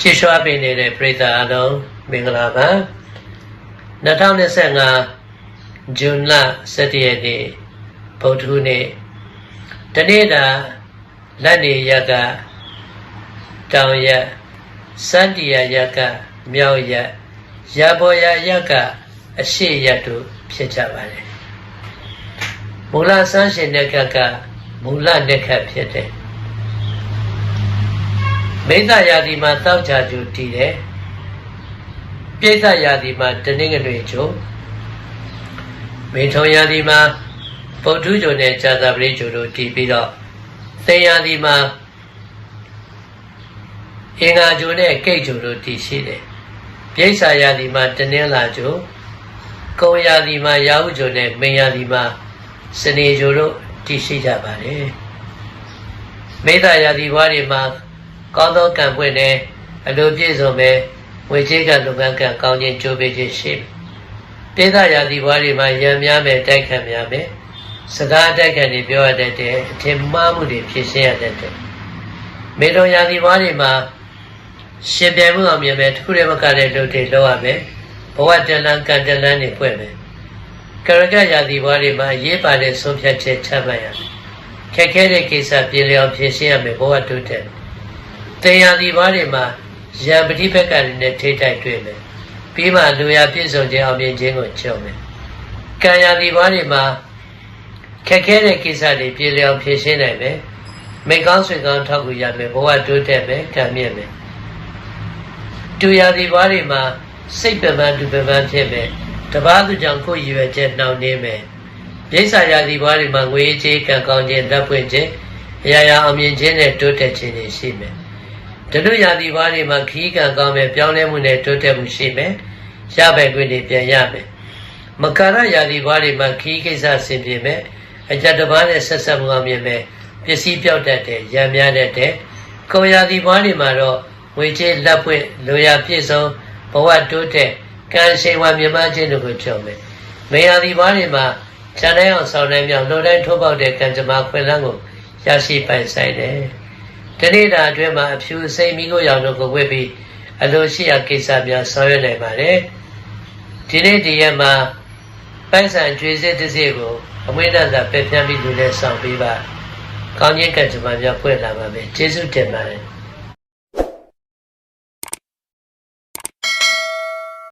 ချစ်ရွှာပေးနေတဲ့ပရိသတ်အလုံးမင်္ဂလာပါ2025ဇွန်လ17ရက်နေ့ဗုဒ္ဓဟူးနေ့တနေ့တာလက်နေရက်ကတောင်ရက်စန္တိယရက်ကမြောက်ရက်ရဘောရရက်ကအရှိရက်တို့ဖြစ်ကြပါတယ်မူလဆန်းရှင်တဲ့ကကမူလတဲ့ခတ်ဖြစ်တယ် မိစ္ဆယာတိမှာတောက်ချကျူတည်တယ်ပြိဿယာတိမှာတနင်္ဂနွေကျိုးမေထုံယာတိမှာပုထုကျိုနဲ့ဇာတာပရိကျိုတို့တည်ပြီးတော့သေယာတိမှာအင်္ဂါကျိုနဲ့ကိတ်ကျိုတို့တည်ရှိတယ်ပြိဿယာတိမှာတနင်္လာကျိုကုံယာတိမှာရာဟုကျိုနဲ့မင်ယာတိမှာစနေကျိုတို့တည်ရှိကြပါတယ်မေတ္တာယာတိဘွားတွေမှာ ကောင်းသောကံပွင့်တယ်အလိုပြည့်စုံပဲဝေချေကလုပ်ငန်းကံကောင်းခြင်းကြိုးပေးခြင်းရှိပိသရာသီဘွားတွေမှာရံများမယ်တိုက်ခံများမယ်စကားတိုက်ခံတွေပြောရတတ်တယ်အထင်မှားမှုတွေဖြစ်ရှင်းရတတ်တယ်မေတော်ရာသီဘွားတွေမှာရှင်ပြိုင်မှုအောင်မြင်မယ်တစ်ခုတည်းမကတဲ့လုပ်တွေလုပ်ရမယ်ဘဝတဏ္ဍကံတဏ္ဍနေဖွဲ့မယ်ကရကရာသီဘွားတွေမှာရေးပါတဲ့ဆုံးဖြတ်ချက်ချမှတ်ရမယ်ခက်ခဲတဲ့ကိစ္စပြေလျော်ဖြစ်ရှင်းရမယ်ဘဝတိုးတက်မယ် တရားဒီဘာတွေမှာရံပฏิဘက်ကတွေနဲ့ထိတိုက်တွေ့မယ်ပြီးမှလူရပြည့်စုံခြင်းအောင်မြင်ခြင်းကိုကြုံမယ်ကံရဒီဘာတွေမှာခက်ခဲတဲ့ကိစ္စတွေပြေလျော်ဖြေရှင်းနိုင်မယ်မိကောင်းဆွေကောင်းထောက်ကူရမယ်ဘဝတိုးတက်မယ်ကံမြင့်မယ်တူရဒီဘာတွေမှာစိတ်ပပန်းတူပပန်းဖြစ်မယ်တပားသူကြောင့်ကိုယ်ရည်ရွယ်ချက်နှောင့်နှေးမယ်ဒိဋ္ဌာရာဒီဘာတွေမှာငွေကြေးကံကောင်းခြင်းလက်ပွင့်ခြင်းအရာရာအောင်မြင်ခြင်းနဲ့တိုးတက်ခြင်းတွေရှိမယ် တလူရာသီဘာတွေမှာခီးကံကောင်းမယ်ပြောင်းလဲမှုနဲ့တိုးတက်မှုရှိမယ်ရပိုင်ခွင့်တွေပြန်ရမယ်မကာရရာသီဘာတွေမှာခီးကိစ္စဆင်ပြေမယ်အကြတဘာနဲ့ဆက်ဆက်မှုအောင်မြင်မယ်ပစ္စည်းပြောက်တတ်တယ်ရံများတတ်တယ်ကိုရာသီဘာတွေမှာတော့ဝေချေလက်ပွင့်လူရပြည့်စုံဘဝတိုးတက်ကံရှိန်ဝါမြမခြင်းတို့ကိုကြုံမယ်မေရာသီဘာတွေမှာခြံတိုင်းအောင်ဆောင်တိုင်းမြောက်လူတိုင်းထိုးပေါက်တဲ့ကံကြမ္မာခွင့်လန်းကိုရရှိပိုင်ဆိုင်တယ် တနေ့တာအတွင်းမှာအဖြူစိမ့်မိကိုရောင်တို့ကိုဝတ်ပြီးအလိုရှိရာကိစ္စများဆောင်ရွက်နိုင်ပါတယ်ဒီနေ့ဒီရက်မှာပိုက်ဆံကျွေးစစ်တစ်စိကိုအမွေးတန်စာပယ်ဖြန်းပြီးလူလဲဆောင်ပေးပါကောင်းခြင်းကံကြမ္မာများဖွင့်လာပါမယ်ကျေးဇူးတင်ပါတယ်